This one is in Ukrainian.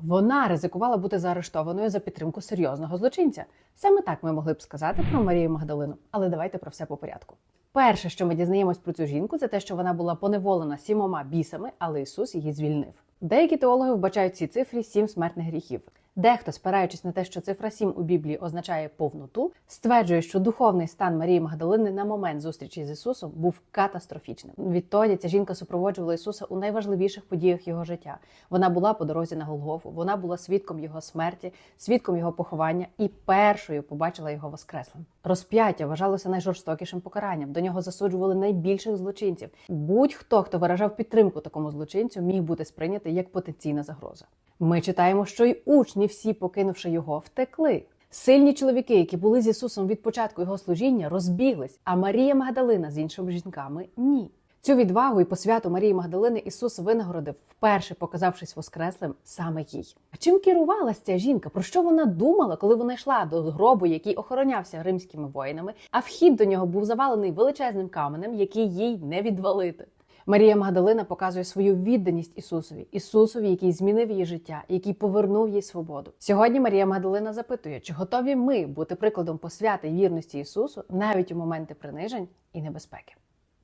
вона ризикувала бути заарештованою за підтримку серйозного злочинця. Саме так ми могли б сказати про Марію Магдалину. Але давайте про все по порядку. Перше, що ми дізнаємось про цю жінку, це те, що вона була поневолена сімома бісами, але Ісус її звільнив. Деякі теологи вбачають ці цифри сім смертних гріхів. Дехто, спираючись на те, що цифра 7 у Біблії означає повноту, стверджує, що духовний стан Марії Магдалини на момент зустрічі з Ісусом був катастрофічним. Відтоді ця жінка супроводжувала Ісуса у найважливіших подіях його життя. Вона була по дорозі на Голгофу, вона була свідком його смерті, свідком його поховання і першою побачила його воскреслим. Розп'яття вважалося найжорстокішим покаранням. До нього засуджували найбільших злочинців. Будь-хто, хто виражав підтримку такому злочинцю, міг бути сприйнятий як потенційна загроза. Ми читаємо, що й учні всі, покинувши його, втекли. Сильні чоловіки, які були з Ісусом від початку його служіння, розбіглись, а Марія Магдалина з іншими жінками ні. Цю відвагу і посвяту Марії Магдалини Ісус винагородив, вперше показавшись воскреслим саме їй. А чим керувалась ця жінка? Про що вона думала, коли вона йшла до гробу, який охоронявся римськими воїнами, а вхід до нього був завалений величезним каменем, який їй не відвалити? Марія Магдалина показує свою відданість Ісусові, Ісусові, який змінив її життя, який повернув їй свободу. Сьогодні Марія Магдалина запитує, чи готові ми бути прикладом посвяти вірності Ісусу навіть у моменти принижень і небезпеки.